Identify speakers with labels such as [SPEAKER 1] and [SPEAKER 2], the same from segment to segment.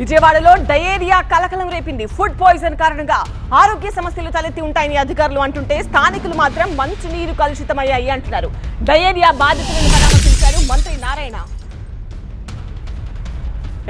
[SPEAKER 1] విజయవాడలో డయేరియా కలకలం రేపింది. ఫుడ్ పాయిజన్ కారణంగా ఆరోగ్య సమస్యలు తలెత్తి ఉంటాయని అధికారులు అంటుంటే స్థానికులు మాత్రం మంచినీరు కలుషితమయ్యాయి అంటున్నారు. డయేరియా బాధితులను పరామర్శించారు మంత్రి నారాయణ.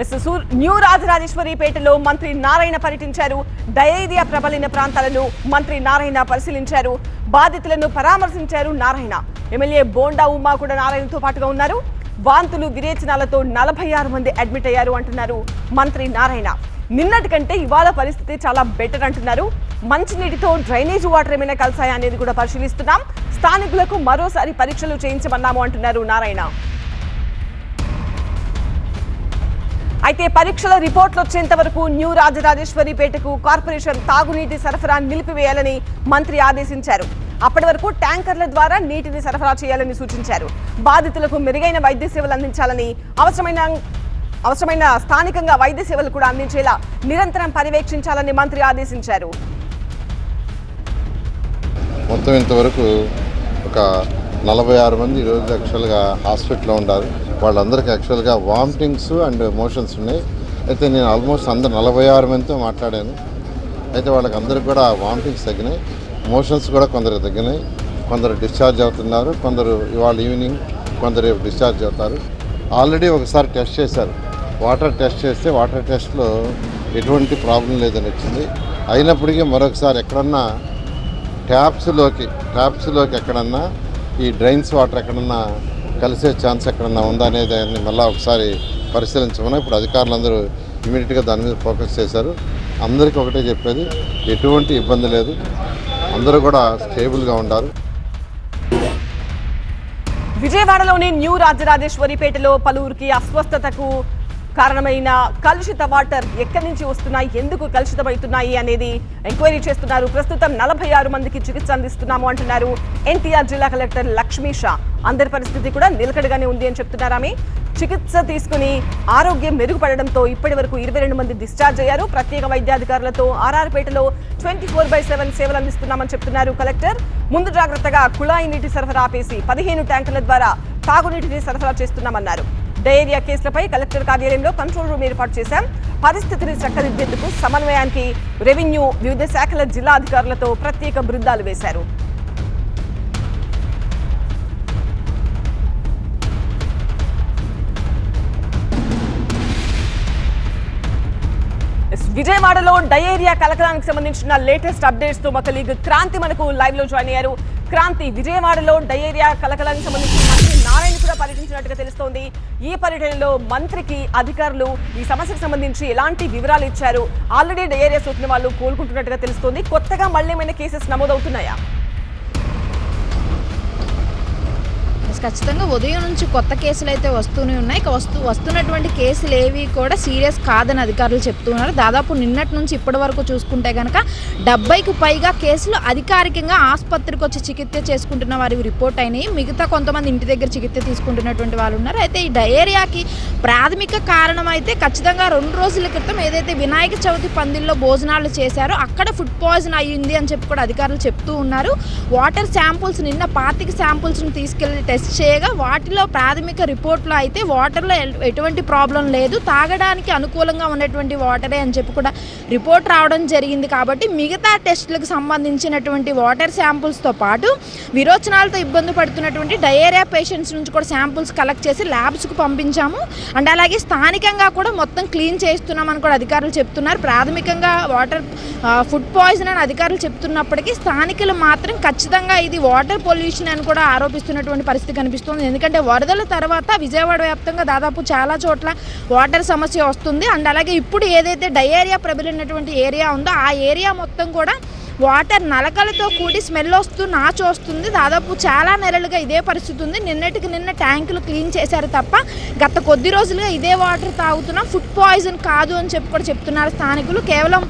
[SPEAKER 1] ఎస్ సూర్ న్యూ రాజరాజేశ్వరిపేటలో మంత్రి నారాయణ పర్యటించారు. డయేరియా ప్రబలిన ప్రాంతాలను మంత్రి నారాయణ పరిశీలించారు. బాధితులను పరామర్శించారు నారాయణ. ఎమ్మెల్యే బోండా ఉమా కూడా నారాయణతో పాటుగా ఉన్నారు. వాంతులు విరేచనాలతో నలభై ఆరు మంది అడ్మిట్ అయ్యారు అంటున్నారు మంత్రి నారాయణ. నిన్నటి కంటే ఇవాళ పరిస్థితి చాలా బెటర్ అంటున్నారు. మంచినీటితో డ్రైనేజ్ వాటర్ ఏమైనా కలిసాయా అనేది కూడా పరిశీలిస్తున్నాం. స్థానికులకు మరోసారి పరీక్షలు చేయించమన్నాము అంటున్నారు నారాయణ. అయితే పరీక్షల రిపోర్ట్లు వచ్చేంత వరకు న్యూ రాజరాజేశ్వరిపేటకు కార్పొరేషన్ తాగునీటి సరఫరా నిలిపివేయాలని మంత్రి ఆదేశించారు. అప్పటి వరకు ట్యాంకర్ల ద్వారా నీటిని సరఫరా చేయాలని సూచించారు. బాధితులకు మెరుగైన వైద్య సేవలు అందించాలని అవసరమైన అవసరమైన స్థానికంగా వైద్య సేవలు కూడా అందించేలా నిరంతరం పర్యవేక్షించాలని మంత్రి ఆదేశించారు.
[SPEAKER 2] మొత్తం ఇంతవరకు ఒక నలభై ఆరు మంది ఈరోజు యాక్చువల్గా హాస్పిటల్లో ఉన్నారు. వాళ్ళందరికీ యాక్చువల్గా వామిటింగ్స్ అండ్ మోషన్స్ ఉన్నాయి. అయితే నేను ఆల్మోస్ట్ అందరు నలభై ఆరు మందితో మాట్లాడాను. అయితే వాళ్ళకి అందరికి కూడా వామిటింగ్స్ తగ్గినాయి. మోషన్స్ కూడా కొందరు తగ్గినాయి. కొందరు డిశ్చార్జ్ అవుతున్నారు. కొందరు ఇవాళ ఈవినింగ్ కొందరు డిశ్చార్జ్ అవుతారు. ఆల్రెడీ ఒకసారి టెస్ట్ చేశారు. వాటర్ టెస్ట్ చేస్తే వాటర్ టెస్ట్లో ఎటువంటి ప్రాబ్లం లేదని వచ్చింది. అయినప్పటికీ మరొకసారి ఎక్కడన్నా ట్యాప్స్లోకి ట్యాప్స్లోకి ఎక్కడన్నా ఈ డ్రైన్స్ వాటర్ ఎక్కడన్నా కలిసే ఛాన్స్ ఎక్కడన్నా ఉందా అనేది దాన్ని మళ్ళీ ఒకసారి పరిశీలించమని ఇప్పుడు అధికారులందరూ ఇమీడియట్గా దాని మీద ఫోకస్ చేశారు. అందరికీ ఒకటే చెప్పేది ఎటువంటి ఇబ్బంది లేదు. అందరూ కూడా స్టేబుల్గా ఉండాలి.
[SPEAKER 1] విజయవాడలోని న్యూ రాజరాజేశ్వరిపేటలో పలువురికి అస్వస్థతకు కారణమైన కలుషిత వాటర్ ఎక్కడి నుంచి వస్తున్నాయి ఎందుకు కలుషితమవుతున్నాయి అనేది ఎంక్వైరీ చేస్తున్నారు. ప్రస్తుతం నలభై ఆరు మందికి చికిత్స అందిస్తున్నాము అంటున్నారు ఎన్టీఆర్ జిల్లా కలెక్టర్ లక్ష్మీ షా. అందరి పరిస్థితి కూడా నిలకడగానే ఉంది అని చెప్తున్నారు ఆమె. చికిత్స తీసుకుని ఆరోగ్యం మెరుగుపడడంతో ఇప్పటి వరకు ఇరవై రెండు మంది డిశ్చార్జ్ అయ్యారు. ప్రత్యేక వైద్యాధికారులతో ఆర్ఆర్పేటలో ట్వంటీ ఫోర్ బై సెవెన్ సేవలు అందిస్తున్నామని చెప్తున్నారు కలెక్టర్. ముందు జాగ్రత్తగా కుళాయి నీటి సరఫరా ఆపేసి పదిహేను ట్యాంకుల ద్వారా తాగునీటిని సరఫరా చేస్తున్నామన్నారు. డయేరియా కేసులపై కలెక్టర్ కార్యాలయంలో కంట్రోల్ రూమ్ ఏర్పాటు చేశాం. పరిస్థితిని చక్కదిద్దేందుకు సమన్వయానికి రెవెన్యూ వివిధ శాఖల జిల్లా అధికారులతో ప్రత్యేక బృందాలు వేశారు. విజయవాడలో డయేరియా కలకలానికి సంబంధించిన లేటెస్ట్ అప్డేట్స్తో మా కలీగ్ క్రాంతి మనకు లైవ్లో జాయిన్ అయ్యారు. క్రాంతి విజయవాడలో డయేరియా కలకలానికి సంబంధించిన నారాయణ కూడా పర్యటించినట్టుగా తెలుస్తోంది. ఈ పర్యటనలో మంత్రికి అధికారులు ఈ సమస్యకు సంబంధించి ఎలాంటి వివరాలు ఇచ్చారు? ఆల్రెడీ డయేరియా సోకిన వాళ్ళు కోలుకుంటున్నట్టుగా తెలుస్తోంది. కొత్తగా మళ్ళీ ఏమైనా కేసెస్ నమోదవుతున్నాయా?
[SPEAKER 3] ఖచ్చితంగా ఉదయం నుంచి కొత్త కేసులు అయితే వస్తూనే ఉన్నాయి. ఇక వస్తూ వస్తున్నటువంటి కేసులు ఏవి కూడా సీరియస్ కాదని అధికారులు చెప్తున్నారు దాదాపు నిన్నటి నుంచి ఇప్పటి వరకు చూసుకుంటే కనుక డెబ్బైకి పైగా కేసులు అధికారికంగా ఆసుపత్రికి వచ్చి చికిత్స చేసుకుంటున్న వారి రిపోర్ట్ అయినాయి. మిగతా కొంతమంది ఇంటి దగ్గర చికిత్స తీసుకుంటున్నటువంటి వాళ్ళు ఉన్నారు. అయితే ఈ డయేరియాకి ప్రాథమిక కారణం అయితే ఖచ్చితంగా రెండు రోజుల క్రితం ఏదైతే వినాయక చవితి పందిల్లో భోజనాలు చేశారో అక్కడ ఫుడ్ పాయిజన్ అయ్యింది అని చెప్పి కూడా అధికారులు చెప్తూ ఉన్నారు. వాటర్ శాంపుల్స్ నిన్న పాతిక శాంపుల్స్ని తీసుకెళ్ళి టెస్ట్ చేయగా వాటిలో ప్రాథమిక రిపోర్ట్లో అయితే వాటర్లో ఎటువంటి ప్రాబ్లం లేదు. తాగడానికి అనుకూలంగా ఉన్నటువంటి వాటరే అని చెప్పి కూడా రిపోర్ట్ రావడం జరిగింది కాబట్టి మిగతా టెస్టులకు సంబంధించినటువంటి వాటర్ శాంపుల్స్తో పాటు విరోచనాలతో ఇబ్బంది పడుతున్నటువంటి డయేరియా పేషెంట్స్ నుంచి కూడా శాంపుల్స్ కలెక్ట్ చేసి ల్యాబ్స్కు పంపించాము. అండ్ అలాగే స్థానికంగా కూడా మొత్తం క్లీన్ చేస్తున్నామని కూడా అధికారులు చెప్తున్నారు. ప్రాథమికంగా వాటర్ ఫుడ్ పాయిజన్ అని అధికారులు చెప్తున్నప్పటికీ స్థానికులు మాత్రం ఖచ్చితంగా ఇది వాటర్ పొల్యూషన్ అని కూడా ఆరోపిస్తున్నటువంటి పరిస్థితి కనిపిస్తుంది. ఎందుకంటే వరదల తర్వాత విజయవాడ వ్యాప్తంగా దాదాపు చాలా చోట్ల వాటర్ సమస్య వస్తుంది. అండ్ అలాగే ఇప్పుడు ఏదైతే డయేరియా ప్రబలినటువంటి ఏరియా ఉందో ఆ ఏరియా మొత్తం కూడా వాటర్ నలకలతో కూడి స్మెల్ వస్తూ నాచు వస్తుంది. దాదాపు చాలా నెలలుగా ఇదే పరిస్థితి ఉంది. నిన్నటికి నిన్న ట్యాంకులు క్లీన్ చేశారు తప్ప గత కొద్ది రోజులుగా ఇదే వాటర్ తాగుతున్నాం. ఫుడ్ పాయిజన్ కాదు అని చెప్పి కూడా చెప్తున్నారు స్థానికులు. కేవలం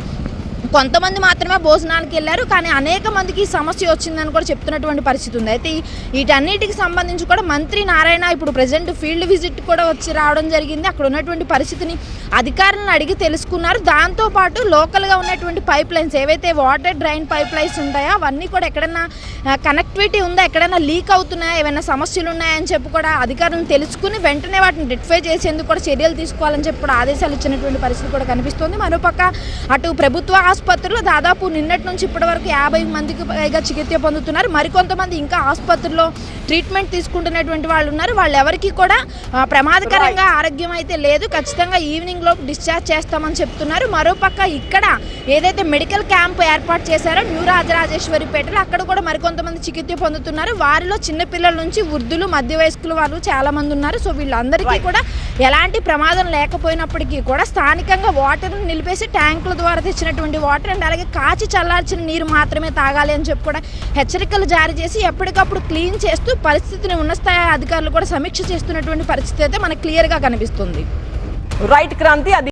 [SPEAKER 3] కొంతమంది మాత్రమే భోజనానికి వెళ్ళారు కానీ అనేక మందికి ఈ సమస్య వచ్చిందని కూడా చెప్తున్నటువంటి పరిస్థితి ఉంది. అయితే వీటన్నిటికి సంబంధించి కూడా మంత్రి నారాయణ ఇప్పుడు ప్రజెంట్ ఫీల్డ్ విజిట్ కూడా వచ్చి రావడం జరిగింది. అక్కడ ఉన్నటువంటి పరిస్థితిని అధికారులను అడిగి తెలుసుకున్నారు. దాంతోపాటు లోకల్గా ఉన్నటువంటి పైప్ లైన్స్ ఏవైతే వాటర్ డ్రైన్ పైప్ లైన్స్ ఉంటాయో అవన్నీ కూడా ఎక్కడన్నా కనెక్టివిటీ ఉందా? ఎక్కడైనా లీక్ అవుతున్నాయా? ఏమైనా సమస్యలు ఉన్నాయని చెప్పి కూడా అధికారులను తెలుసుకుని వెంటనే వాటిని రెక్టిఫై చేసేందుకు కూడా చర్యలు తీసుకోవాలని చెప్పి కూడా ఆదేశాలు ఇచ్చినటువంటి పరిస్థితి కూడా కనిపిస్తోంది. మరోపక్క అటు ప్రభుత్వ ఆసుపత్రిలో దాదాపు నిన్నటి నుంచి ఇప్పటి వరకు యాభై మందికి పైగా చికిత్స పొందుతున్నారు. మరికొంతమంది ఇంకా ఆసుపత్రిలో ట్రీట్మెంట్ తీసుకుంటున్నటువంటి వాళ్ళు ఉన్నారు. వాళ్ళు ఎవరికి కూడా ప్రమాదకరంగా ఆరోగ్యం అయితే లేదు. ఖచ్చితంగా ఈవినింగ్ లోపు డిశ్చార్జ్ చేస్తామని చెప్తున్నారు. మరోపక్క ఇక్కడ ఏదైతే మెడికల్ క్యాంప్ ఏర్పాటు చేశారో న్యూ రాజరాజేశ్వరిపేటలో అక్కడ కూడా మరికొంతమంది చికిత్స పొందుతున్నారు. వారిలో చిన్నపిల్లల నుంచి వృద్ధులు మధ్య వయస్కులు వాళ్ళు చాలా మంది ఉన్నారు. సో వీళ్ళందరికీ. కూడా ఎలాంటి ప్రమాదం లేకపోయినప్పటికీ కూడా స్థానికంగా వాటర్ని నిలిపేసి ట్యాంకుల ద్వారా తెచ్చినటువంటి వాటర్ అండ్ అలాగే కాచి చల్లార్చిన నీరు మాత్రమే తాగాలి అని చెప్పి కూడా హెచ్చరికలు జారీ చేసి ఎప్పటికప్పుడు క్లీన్ చేస్తూ పరిస్థితిని ఉన్నత అధికారులు కూడా సమీక్ష చేస్తున్నటువంటి పరిస్థితి అయితే మనకు క్లియర్గా కనిపిస్తుంది.
[SPEAKER 1] రైట్ క్రాంతి అది